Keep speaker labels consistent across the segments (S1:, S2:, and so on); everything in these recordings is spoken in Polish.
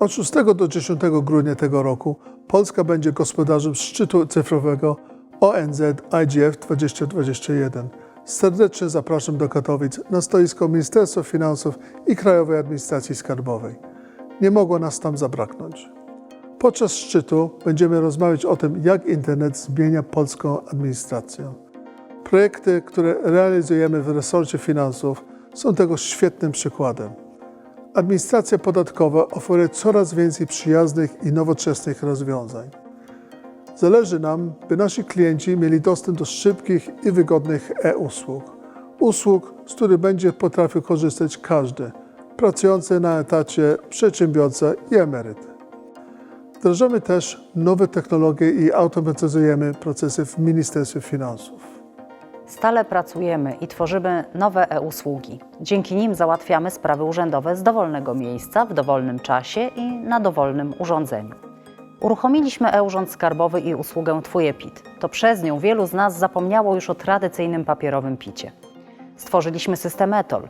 S1: Od 6 do 10 grudnia tego roku Polska będzie gospodarzem szczytu cyfrowego ONZ IGF 2021. Serdecznie zapraszam do Katowic na stoisko Ministerstwa Finansów i Krajowej Administracji Skarbowej. Nie mogło nas tam zabraknąć. Podczas szczytu będziemy rozmawiać o tym, jak internet zmienia polską administrację. Projekty, które realizujemy w resorcie finansów, są tego świetnym przykładem. Administracja podatkowa oferuje coraz więcej przyjaznych i nowoczesnych rozwiązań. Zależy nam, by nasi klienci mieli dostęp do szybkich i wygodnych e-usług. Usług, z których będzie potrafił korzystać każdy, pracujący na etacie, przedsiębiorca i emeryt. Wdrażamy też nowe technologie i automatyzujemy procesy w Ministerstwie Finansów.
S2: Stale pracujemy i tworzymy nowe e-usługi. Dzięki nim załatwiamy sprawy urzędowe z dowolnego miejsca, w dowolnym czasie i na dowolnym urządzeniu. Uruchomiliśmy e-Urząd Skarbowy i usługę Twój e-PIT. To przez nią wielu z nas zapomniało już o tradycyjnym papierowym picie. Stworzyliśmy system ETOL.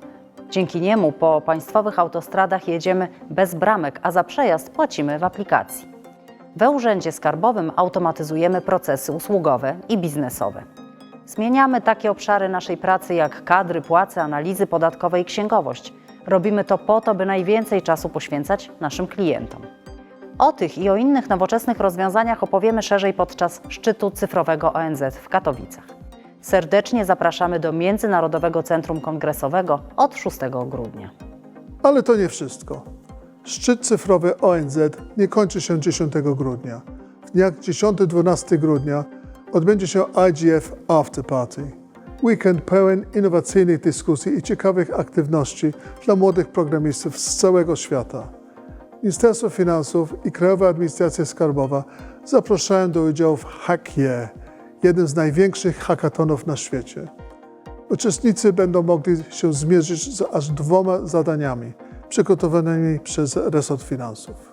S2: Dzięki niemu po państwowych autostradach jedziemy bez bramek, a za przejazd płacimy w aplikacji. W e-Urzędzie Skarbowym automatyzujemy procesy usługowe i biznesowe. Zmieniamy takie obszary naszej pracy jak kadry, płace, analizy podatkowe i księgowość. Robimy to po to, by najwięcej czasu poświęcać naszym klientom. O tych i o innych nowoczesnych rozwiązaniach opowiemy szerzej podczas szczytu cyfrowego ONZ w Katowicach. Serdecznie zapraszamy do Międzynarodowego Centrum Kongresowego od 6 grudnia.
S1: Ale to nie wszystko. Szczyt cyfrowy ONZ nie kończy się 10 grudnia. W dniach 10-12 grudnia odbędzie się IGF After Party. Weekend pełen innowacyjnych dyskusji i ciekawych aktywności dla młodych programistów z całego świata. Ministerstwo Finansów i Krajowa Administracja Skarbowa zapraszają do udziału w Hack Year, jednym z największych hackathonów na świecie. Uczestnicy będą mogli się zmierzyć z aż dwoma zadaniami przygotowanymi przez resort finansów.